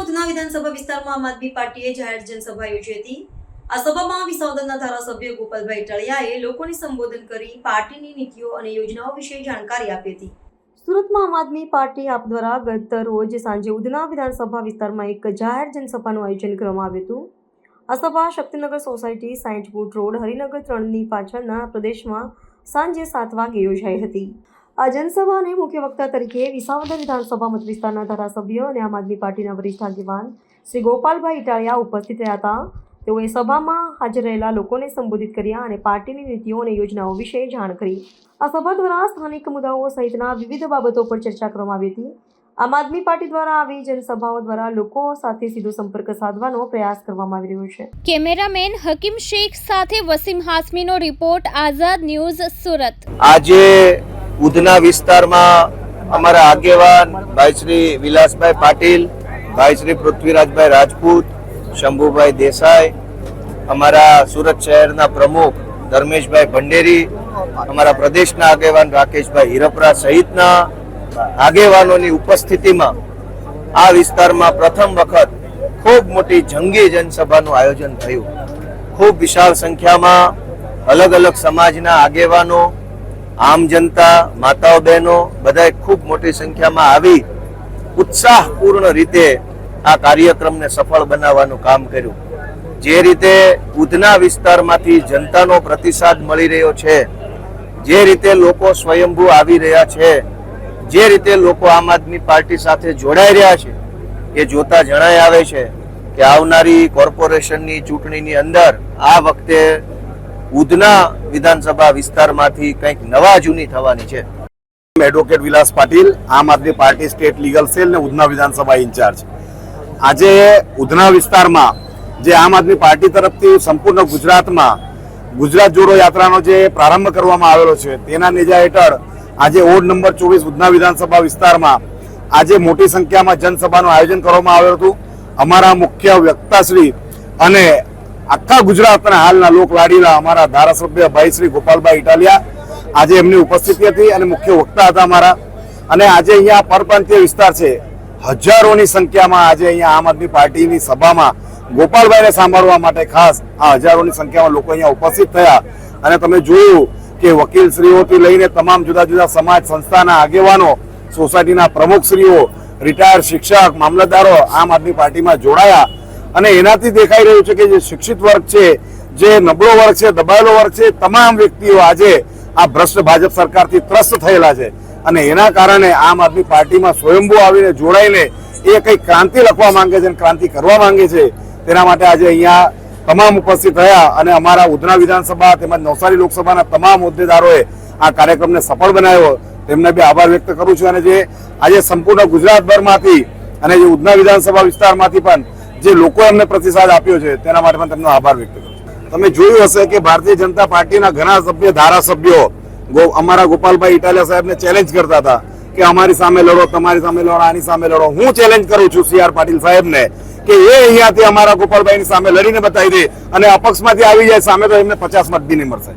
ઉધના વિધાનસભા વિસ્તારમાં આમ આદમી પાર્ટીએ જાહેર જનસભા યોજી હતી. આ સભામાં વિસાવદરના ધારાસભ્ય ગોપાલભાઈ ટળિયાએ લોકોને સંબોધન કરી પાર્ટીની નીતિઓ અને યોજનાઓ વિશે જાણકારી આપી હતી. સુરતમાં આમ આદમી પાર્ટી આપ દ્વારા ગત રોજ સાંજે ઉધના વિધાનસભા વિસ્તારમાં એક જાહેર જનસભાનું આયોજન કરવામાં આવ્યું હતું. આ સભા શક્તિનગર સોસાયટી સાયન્ટ બુટ રોડ, હરિનગર ત્રણની પાછળના પ્રદેશમાં સાંજે સાત વાગે યોજાઈ હતી. આ જનસભાને મુખ્ય વક્તા તરીકે વિસાવદર વિધાનસભા મત વિસ્તારના ધારાસભ્ય અને આમ આદમી પાર્ટીના વરિષ્ઠ આગેવાન શ્રી ગોપાલભાઈ ઇટાળિયા ઉપસ્થિત રહ્યા હતા. તેઓએ સભામાં હાજર રહેલા લોકોને સંબોધિત કર્યા અને પાર્ટીની નીતિઓ અને યોજનાઓ વિશે જાણ કરી. આ સભા દ્વારા સ્થાનિક મુદ્દાઓ સહિતના વિવિધ બાબતો પર ચર્ચા કરવામાં આવી હતી. આમ આદમી પાર્ટી દ્વારા આવી જનસભાઓ દ્વારા લોકો સાથે સીધો સંપર્ક સાધવાનો પ્રયાસ કરવામાં આવી રહ્યો છે. કેમેરામેન હકીમ શેખ સાથે વસીમ હાસમીનો રિપોર્ટ આઝાદ ન્યૂઝ સુરત. આજે ઉધના વિસ્તારમાં અમારા આગેવાન ભાઈ શ્રી વિલાસભાઈ પાટીલ, ભાઈ શ્રી પૃથ્વીરાજભાઈ રાજપૂત, શંભુભાઈ દેસાઈ, અમારા સુરત શહેરના પ્રમુખ ધર્મેશભાઈ ભંડેરી, અમારા પ્રદેશના આગેવાન રાકેશભાઈ હિરપરા સહિતના આગેવાનોની ઉપસ્થિતિમાં આ વિસ્તારમાં પ્રથમ વખત ખૂબ મોટી જંગી જનસભાનું આયોજન થયું. ખૂબ વિશાળ સંખ્યામાં અલગ અલગ સમાજના આગેવાનો આમ જનતા, માતાઓ, બહેનો બધાએ ખૂબ મોટી સંખ્યામાં આવી ઉત્સાહપૂર્ણ રીતે આ કાર્યક્રમને સફળ બનાવવાનું કામ કર્યું. જે રીતે ઉધના વિસ્તારમાંથી જનતાનો પ્રતિસાદ મળી રહ્યો છે, જે રીતે લોકો સ્વયંભૂ આવી રહ્યા છે, જે રીતે લોકો આમ આદમી પાર્ટી સાથે જોડાઈ રહ્યા છે, એ જોતા જણાય આવે છે કે આવનારી કોર્પોરેશનની ચૂંટણીની અંદર આ વખતે ઉધના વિધાનસભા વિસ્તારમાંથી કંઈક નવા જૂની થવાની છે. Advocate Vilas Patil, Aam Aadmi party state legal cell ને ઉધના વિધાનસભા ઇન્ચાર્જ. આજે ઉધના વિસ્તારમાં જે આમ આદમી પાર્ટી તરફથી સંપૂર્ણ ગુજરાતમાં ગુજરાત જોડો યાત્રાનો જે પ્રારંભ કરવામાં આવેલો છે, તેના નેજા હેઠળ આજે ઓડ નંબર ચોવીસ ઉધના વિધાનસભા વિસ્તારમાં આજે મોટી સંખ્યામાં જનસભાનું આયોજન કરવામાં આવ્યું હતું. અમારા મુખ્ય વક્તાશ્રી અને આખા ગુજરાતના હાલના લોક લાડીલા અમારા ધારાસભ્ય ભાઈ શ્રી ગોપાલભાઈ ઇટાલિયા આજે એમની ઉપસ્થિતિ હતી અને મુખ્ય વક્તા હતા અમારા. અને આજે અહીંયા પરપ્રાંતીય વિસ્તાર છે. હજારોની સંખ્યામાં આજે અહીંયા આમ આદમી પાર્ટીની સભામાં ગોપાલભાઈને સાંભળવા માટે ખાસ આ હજારોની સંખ્યામાં લોકો અહીંયા ઉપસ્થિત થયા. અને તમે જોયું કે વકીલશ્રીઓથી લઈને તમામ જુદા જુદા સમાજ સંસ્થાના આગેવાનો, સોસાયટીના પ્રમુખશ્રીઓ, રિટાયર્ડ શિક્ષક, મામલતદારો આમ આદમી પાર્ટીમાં જોડાયા. અને એનાથી દેખાઈ રહ્યું છે કે જે શિક્ષિત વર્ગ છે, જે નબળો વર્ગ છે, દબાયેલો વર્ગ છે, તમામ વ્યક્તિઓ આજે આ ભ્રષ્ટ ભાજપ સરકારથી ત્રસ્ત થયેલા છે. અને એના કારણે આમ આદમી પાર્ટીમાં સ્વયંભૂ આવીને જોડાઈને એ કંઈક ક્રાંતિ લખવા માંગે છે અને ક્રાંતિ કરવા માંગે છે, તેના માટે આજે અહીંયા તમામ ઉપસ્થિત રહ્યા અને અમારા ઉધના વિધાનસભા તેમજ નવસારી લોકસભાના તમામ હોદ્દેદારોએ આ કાર્યક્રમને સફળ બનાવ્યો. તેમને બી આભાર વ્યક્ત કરું છું અને જે આજે સંપૂર્ણ ગુજરાતભરમાંથી અને જે ઉધના વિધાનસભા વિસ્તારમાંથી પણ જે લોકો એમને પ્રતિસાદ આપ્યો છે, તેના માટે પણ તેમનો આભાર વ્યક્ત કરું તમે જોયું હશે કે ભારતીય જનતા પાર્ટીના ઘણા સભ્ય, ધારાસભ્યો અમારા ગોપાલભાઈ ઇટાલિયા સાહેબને ચેલેન્જ કરતા હતા કે અમારી સામે લડો, તમારી સામે લડો, આની સામે લડો. હું ચેલેન્જ કરું છું સી આર પાટીલ સાહેબને કે એ અહીંયાથી અમારા ગોપાલભાઈની સામે લડીને બતાવી દે અને અપક્ષમાંથી આવી જાય, સામે તો એમને પચાસ મત બી નહીં મળશે.